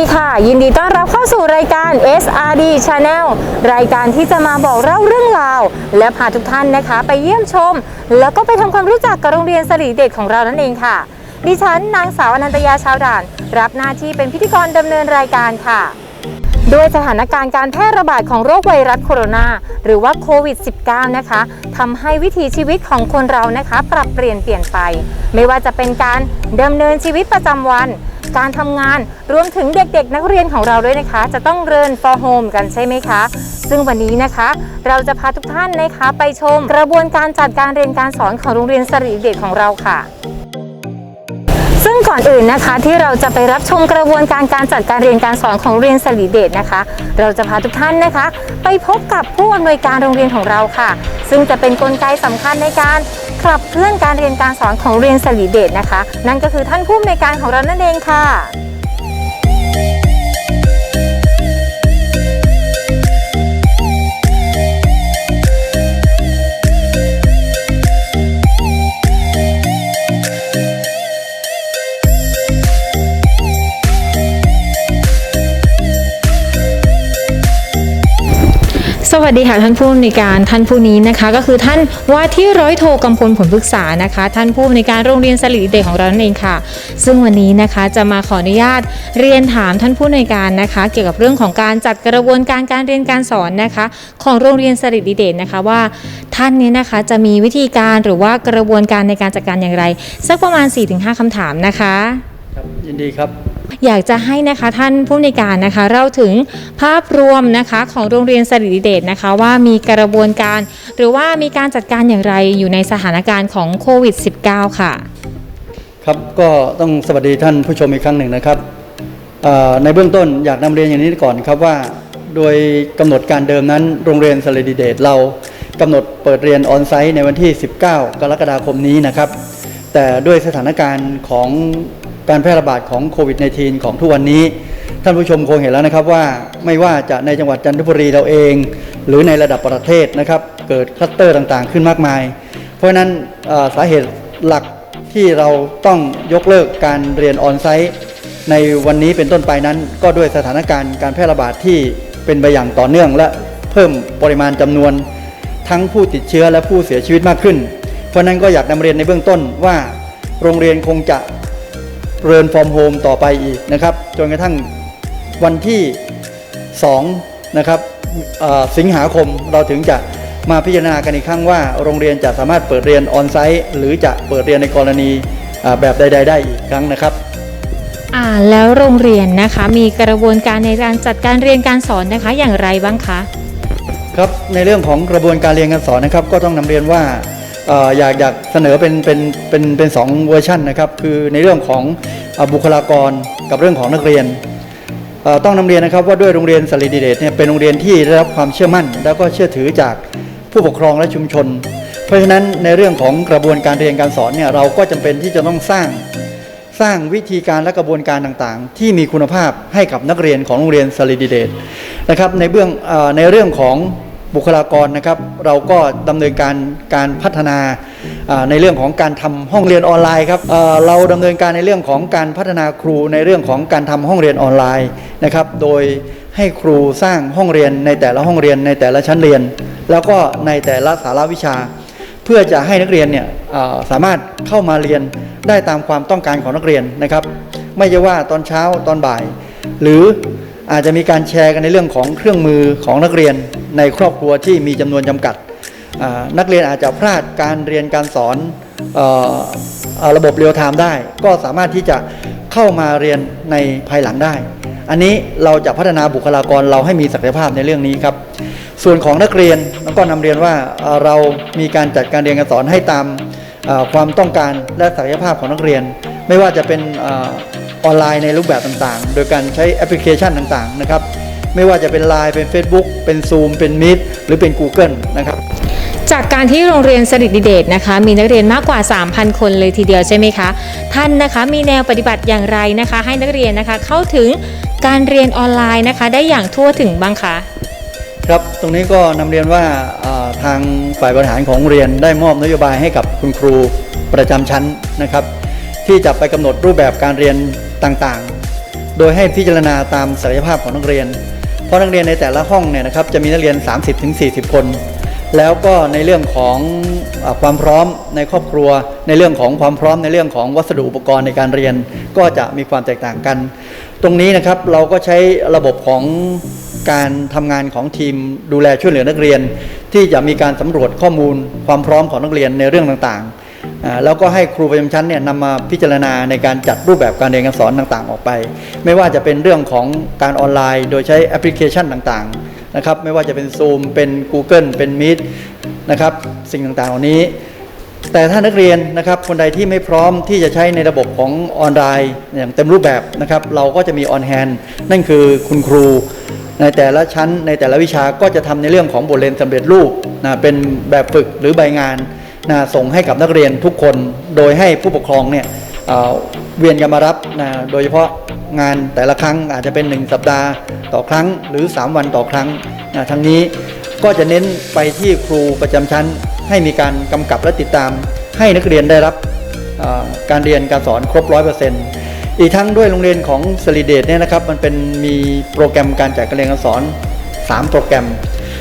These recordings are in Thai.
ดีค่ะ ยินดีต้อนรับเข้าสู่รายการ SRD Channel รายการที่จะมาบอกเล่าเรื่องราว และพาทุกท่านนะคะ ไปเยี่ยมชม แล้วก็ไปทำความรู้จักกับโรงเรียนสรีเด็ดของเรานั่นเองค่ะ ดิฉันนางสาวอนันตยาชาวด่าน รับหน้าที่เป็นพิธีกรดำเนินรายการค่ะ ด้วยสถานการณ์การแพร่ระบาดของโรคไวรัสโคโรนาหรือว่าโควิด -19 นะคะทำให้วิถีชีวิตของคนเรานะคะ ปรับเปลี่ยนเปลี่ยนไป ไม่ว่าจะเป็นการดำเนินชีวิตประจำวัน การทำงานรวมถึงเด็กๆ นักเรียนของเราด้วยนะคะ จะต้องเรียน for home กันใช่ไหมคะ ซึ่งวันนี้นะคะ เราจะพาทุกท่านนะคะ ไปชมกระบวนการจัดการเรียนการสอนของโรงเรียนสรีเดชของเราค่ะ ซึ่งก่อนอื่นนะคะที่เราจะไปรับชมกระบวนการการจัดการเรียนการสอนของโรงเรียนสลีเดชนะคะ เราจะพาทุกท่านนะคะ ไปพบกับผู้อำนวยการโรงเรียนของเราค่ะ ซึ่งจะเป็นกลไกสำคัญในการขับเคลื่อนการเรียนการสอนของโรงเรียนสลีเดชนะคะ นั่นก็คือท่านผู้อำนวยการของเรานั่นเองค่ะ วัสดีค่ะท่านผู้อำนวยการท่านผู้นี้นะคะ ก็คือท่านว่าที่ร้อยโทกำพลผลปรึกษานะคะ ท่านผู้อำนวยการโรงเรียนสลีเดชของเรานั่นเองค่ะ ซึ่งวันนี้นะคะจะมาขออนุญาตเรียนถามท่านผู้อำนวยการนะคะ เกี่ยวกับเรื่องของการจัดกระบวนการการเรียนการสอนนะคะ ของโรงเรียนสลีเดชนะคะว่าท่านนี้นะคะจะมีวิธีการหรือว่ากระบวนการในการจัดการอย่างไร สักประมาณ 4-5คำถามนะคะครับยินดีครับ อยากจะให้นะคะท่านผู้อำนการนะคะเล่าถึงภาพรวมนะคะของโรงเรียนสรีเดชนะคะว่ามีกระบวนการ หรือว่ามีการจัดการอย่างไรอยู่ในสถานการณ์ของโควิด -19 ค่ะ ครับก็ต้องสวัสดีท่านผู้ชมอีกครั้งหนึ่งนะครับในเบื้องต้นอยากนำเรียนอย่างนี้ก่อนครับว่า โดยกำหนดการเดิมนั้นโรงเรียนสเลดีเดตเรากำหนดเปิดเรียนออนไซต์ในวันที่ 19 กรกฎาคมนี้นะครับแต่ด้วยสถานการณ์ของ การแพร่ระบาดของโควิด -19 ของทุกวันนี้ ท่านผู้ชมคงเห็นแล้วนะครับว่าไม่ว่าจะในจังหวัดจันทบุรีเราเอง หรือในระดับประเทศนะครับเกิดคลัสเตอร์ต่างๆ ขึ้นมากมาย เพราะนั้นสาเหตุหลักที่เราต้องยกเลิกการเรียนออนไซต์ในวันนี้เป็นต้นไปนั้น ก็ด้วยสถานการณ์การแพร่ระบาดที่เป็นไปอย่างต่อเนื่อง และเพิ่มปริมาณจำนวน ทั้งผู้ติดเชื้อและผู้เสียชีวิตมากขึ้น เพราะฉะนั้นก็อยากนำเรียนในเบื้องต้นว่า โรงเรียนคงจะ เรียนฟอร์มโฮมต่อไปอีกนะครับ จนกระทั่งวันที่2นะครับเอ่อสิงหาคมเราถึงจะมาพิจารณากันอีกครั้งว่าโรงเรียนจะสามารถเปิดเรียนออนไซต์หรือจะเปิดเรียนในกรณีอ่าแบบใด ๆ ได้อีกครั้งนะครับอ่าแล้วโรงเรียนนะคะมีกระบวนการในการจัดการเรียนการสอนนะคะอย่างไรบ้างคะ ครับในเรื่องของกระบวนการเรียนการสอนนะครับ ก็ต้องนำเรียนว่าเอยากอยากเสนอเป็นเป็นเป็นเป็นสองเวอร์ชันนะครับคือในเรื่องของบุคลากรกับเรื่องของนักเรียนต้องนำเรียนนะครับว่าด้วยโรงเรียนสรีดีเดชเนี่ยเป็นโรงเรียนที่ได้รับความเชื่อมั่น แล้วก็เชื่อถือจากผู้ปกครองและชุมชน เพราะฉะนั้นในเรื่องของกระบวนการเรียนการสอนเนี่ยเราก็จำเป็นที่จะต้องสร้างสร้างวิธีการและกระบวนการต่างๆ ที่มีคุณภาพให้กับนักเรียนของโรงเรียนสลิดิเดตนะครับในเบื้องอในเรื่องของ บุคลากรนะครับ เราก็ดำเนินการการพัฒนาในเรื่องของการทำห้องเรียนออนไลน์ครับเราดำเนินการในเรื่องของการพัฒนาครูในเรื่องของการทำห้องเรียนออนไลน์นะครับ โดยให้ครูสร้างห้องเรียนในแต่ละห้องเรียนในแต่ละชั้นเรียน แล้วก็ในแต่ละสาระวิชา เพื่อจะให้นักเรียนเนี่ยสามารถเข้ามาเรียนได้ตามความต้องการของนักเรียนนะครับ ไม่ใช่ว่าตอนเช้าตอนบ่าย หรืออาจจะมีการแชร์กันในเรื่องของเครื่องมือของนักเรียน ในครอบครัวที่มีจำนวนจำกัด นักเรียนอาจจะพลาดการเรียนการสอนออระบบเรียลไทม์ได้ ก็สามารถที่จะเข้ามาเรียนในภายหลังได้ อันนี้เราจะพัฒนาบุคลากรเราให้มีศักยภาพในเรื่องนี้ครับ ส่วนของนักเรียนแล้วก็นำเรียนว่าเรามีการจัดการเรียนการสอนให้ตามความต้องการและศักยภาพของนักเรียน ไม่ว่าจะเป็นออนไลน์ในรูปแบบต่างๆ โดยการใช้แอปพลิเคชันต่างๆนะครับ ไม่ว่าจะเป็น Line เป็น Facebook เป็น Zoom เป็น Meet หรือเป็น Google นะครับ จากการที่โรงเรียนสริตดิเดชนะคะ มีนักเรียนมากกว่า 3,000 คนเลยทีเดียวใช่ไหมคะ ท่านนะคะมีแนวปฏิบัติอย่างไรนะคะ ให้นักเรียนนะคะเข้าถึงการเรียนออนไลน์นะคะ ได้อย่างทั่วถึงบ้างคะครับตรงนี้ก็นำเรียนว่าเอ่อทางฝ่ายบริหารของโรงเรียนได้มอบนโยบายให้กับคุณครูประจำชั้นนะครับ ที่จะไปกำหนดรูปแบบการเรียนต่างๆ โดยให้พิจารณาตามศักยภาพของนักเรียน เพราะนักเรียนในแต่ละห้องเนี่ยนะครับจะมีนักเรียน 30-40 คน แล้วก็ในเรื่องของอความพร้อมในครอบครัว ในเรื่องของความพร้อมในเรื่องของวัสดุอุปกรณ์ในการเรียน ก็จะมีความแตกต่างกัน ตรงนี้นะครับเราก็ใช้ระบบของการทำงานของทีมดูแลช่วยเหลือนักเรียน ที่จะมีการสำรวจข้อมูลความพร้อมของนักเรียนในเรื่องต่างๆ แล้วก็ให้ครูประจำชั้นเนี่ยนำมาพิจารณาในการจัดรูปแบบการเรียนการสอนต่างๆ ออกไป ไม่ว่าจะเป็นเรื่องของการออนไลน์ โดยใช้แอปพลิเคชันต่างๆนะครับไม่ว่าจะเป็น Zoom เป็น Google เป็น Meet นะครับสิ่งต่างๆเหล่านี้ แต่ถ้านักเรียนนะครับคนใดที่ไม่พร้อมที่จะใช้ในระบบของออนไลน์อย่างเต็มรูปแบบนะครับเราก็จะมีออนแฮนนั่นคือคุณครูในแต่ละชั้นในแต่ละวิชาก็จะทำในเรื่องของบทเรียนสำเร็จรูปนะเป็นแบบฝึกหรือใบงาน นะส่งให้กับนักเรียนทุกคนโดยให้ผู้ปกครองเนี่ยเเวียนกันมารับนะโดยเฉพาะงานแต่ละครั้งอาจจะเป็น 1 สัปดาห์ต่อครั้งหรือ 3 วันต่อครั้งนะทั้งนี้ก็จะเน้นไปที่ครูประจำชั้น ให้มีการกำกับและติดตาม ให้นักเรียนได้รับการเรียนการสอนครบร้อยเปอร์เซ็นต์อีกทั้งด้วยโรงเรียนของสลิเดตเนี่ยนะครับมันเป็นมีโปรแกรมการจัดการเรียนการสอน 3 โปรแกรม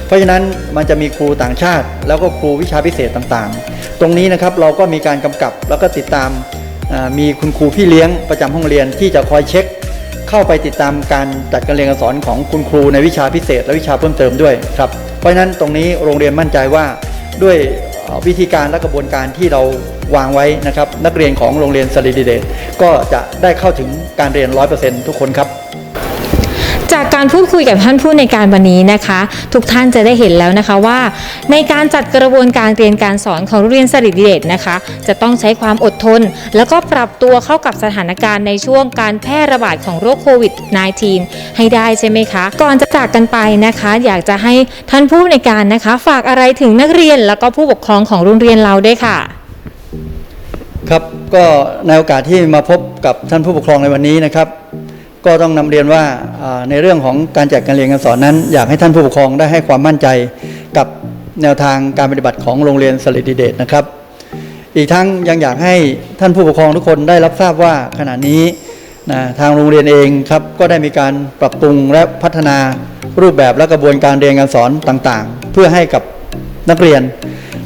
เพราะฉะนั้นมันจะมีครูต่างชาติ แล้วก็ครูวิชาพิเศษต่างๆ ตรงนี้นะครับเราก็มีการกำกับแล้วก็ติดตามมีคุณครูพี่เลี้ยงประจำห้องเรียนที่จะคอยเช็ค เข้าไปติดตามการจัดการเรียนการสอนของคุณครูในวิชาพิเศษ และวิชาเพิ่มเติมด้วยครับเพราะฉะนั้นตรงนี้โรงเรียนมั่นใจว่าด้วยวิธีการและกระบวนการที่เราวางไว้นะครับ นักเรียนของโรงเรียนสลิดิเดตก็จะได้เข้าถึงการเรียน 100%ทุกคนครับ การพูดคุยกับท่านผู้ในการวันนี้นะคะ ทุกท่านจะได้เห็นแล้วนะคะว่า ในการจัดกระบวนการเรียนการสอนของโรงเรียนสริดิเดชนะคะ จะต้องใช้ความอดทน แล้วก็ปรับตัวเข้ากับสถานการณ์ในช่วงการแพร่ระบาดของโรคโควิด -19 ให้ได้ใช่ไหมคะ ก่อนจะจากกันไปนะคะ อยากจะให้ท่านผู้ในการนะคะ ฝากอะไรถึงนักเรียนแล้วก็ผู้ปกครองของโรงเรียนเราด้วยค่ะครับก็ในโอกาสที่มาพบกับท่านผู้ปกครองในวันนี้นะครับ ก็ต้องนำเรียนว่าในเรื่องของการจัดการเรียนการสอนนั้น อยากให้ท่านผู้ปกครองได้ให้ความมั่นใจกับแนวทางการปฏิบัติของโรงเรียนสลิดิเดตนะครับ อีกทั้งยังอยากให้ท่านผู้ปกครองทุกคนได้รับทราบว่าขณะนี้นะทางโรงเรียนเองครับก็ได้มีการปรับปรุงและพัฒนารูปแบบและกระบวนการเรียนการสอนต่างๆ เพื่อให้กับนักเรียน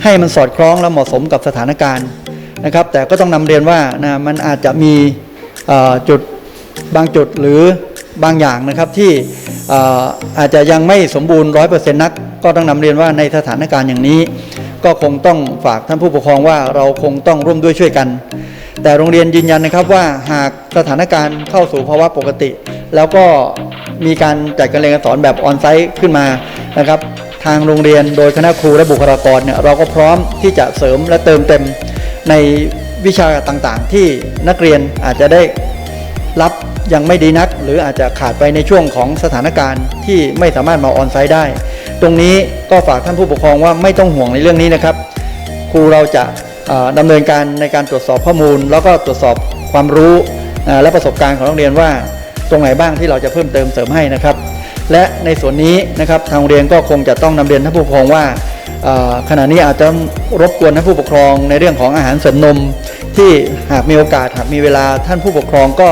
ให้มันสอดคล้องและเหมาะสมกับสถานการณ์นะครับ แต่ก็ต้องนำเรียนว่านะมันอาจจะมีจุด บางจุดหรือบางอย่างนะครับที่อาจจะยังไม่สมบูรณ์ร้อยเปอร์เซ็นต์นัก ก็ต้องนำเรียนว่าในสถานการณ์อย่างนี้ ก็คงต้องฝากท่านผู้ปกครองว่าเราคงต้องร่วมด้วยช่วยกัน แต่โรงเรียนยืนยันนะครับว่าหากสถานการณ์เข้าสู่ภาวะปกติ แล้วก็มีการจัดการเรียนการสอนแบบออนไซต์ขึ้นมานะครับ ทางโรงเรียนโดยคณะครูและบุคลากรเนี่ยเราก็พร้อมที่จะเสริมและเติมเต็มในวิชาต่างๆ ที่นักเรียนอาจจะได้รับ ยังไม่ดีนัก หรืออาจจะขาดไปในช่วงของสถานการณ์ที่ไม่สามารถมาออนไซต์ได้ ตรงนี้ก็ฝากท่านผู้ปกครองว่าไม่ต้องห่วงในเรื่องนี้นะครับ ครูเราจะเอ่อดำเนินการในการตรวจสอบข้อมูล แล้วก็ตรวจสอบความรู้และประสบการณ์ของนักเรียนว่า ตรงไหนบ้างที่เราจะเพิ่มเติมเสริมให้นะครับ และในส่วนนี้นะครับทางโรงเรียนก็คงจะต้องนำเรียนท่านผู้ปกครองว่าขณะนี้อาจจะรบกวนท่านผู้ปกครองในเรื่องของอาหารเสริมนม ที่หากมีโอกาสหากมีเวลาท่านผู้ปกครองก็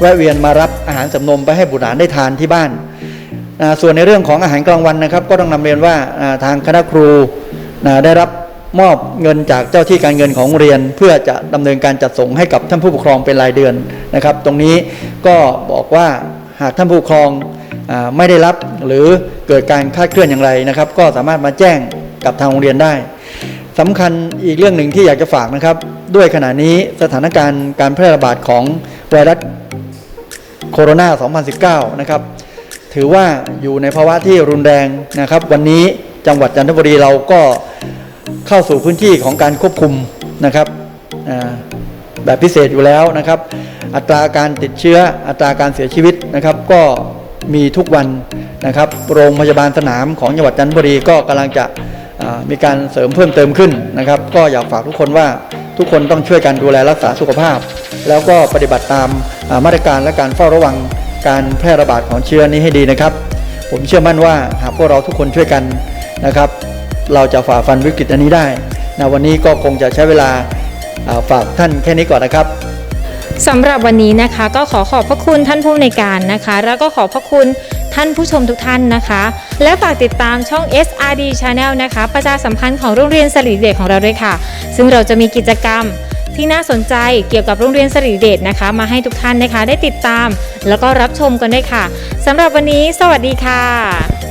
แวะเวียนมารับอาหารสริมนมไปให้บุตรหลานได้ทานที่บ้านส่วนในเรื่องของอาหารกลางวันนะครับ ก็ต้องนำเรียนว่าทางคณะครูนะได้รับมอบเงินจากเจ้าที่การเงินของโรงเรียน เพื่อจะดำเนินการจัดส่งให้กับท่านผู้ปกครองเป็นรายเดือนนะครับ ตรงนี้ก็บอกว่าหากท่านผู้ปกครองไม่ได้รับหรือเกิดการคลาดเคลื่อนอย่างไรนะครับ ก็สามารถมาแจ้งกับทางโรงเรียนได้สำคัญอีกเรื่องหนึ่งที่อยากจะฝากนะครับ ด้วยขณะนี้สถานการณ์การแพร่ระบาดของไวรัส โคโรนา 2019 นะครับ ถือว่าอยู่ในภาวะที่รุนแรงนะครับ วันนี้จังหวัดจันทบุรีเราก็เข้าสู่พื้นที่ของการควบคุมนะครับแบบพิเศษอยู่แล้วนะครับ อัตราการติดเชื้ออัตราการเสียชีวิตนะครับ ก็มีทุกวันนะครับ โรงพยาบาลสนามของจังหวัดจันทบุรีก็กำลังจะมีการเสริมเพิ่มเติมขึ้นนะครับ ก็อยากฝากทุกคนว่าทุกคนต้องช่วยกันดูแลรักษาสุขภาพ แล้วก็ปฏิบัติตาม มาตรการและการเฝ้าระวังการแพร่ระบาดของเชื้อนี้ให้ดีนะครับ ผมเชื่อมั่นว่าหากพวกเราทุกคนช่วยกันนะครับ เราจะฝ่าฟันวิกฤตอันนี้ได้นะวันนี้ก็คงจะใช้เวลาฝากท่านแค่นี้ก่อนนะครับสำหรับวันนี้นะคะก็ขอขอบพระคุณท่านผู้ในการนะคะ แล้วก็ขอบพระคุณท่านผู้ชมทุกท่านนะคะ และฝากติดตามช่อง SRD Channel นะคะ ประชาสัมพันธ์ของโรงเรียนสรีเดชของเราด้วยค่ะ ซึ่งเราจะมีกิจกรรม ที่น่าสนใจเกี่ยวกับโรงเรียนสรีเดชนะคะ มาให้ทุกท่านนะคะได้ติดตาม แล้วก็รับชมกันด้วยค่ะสำหรับวันนี้ สวัสดีค่ะ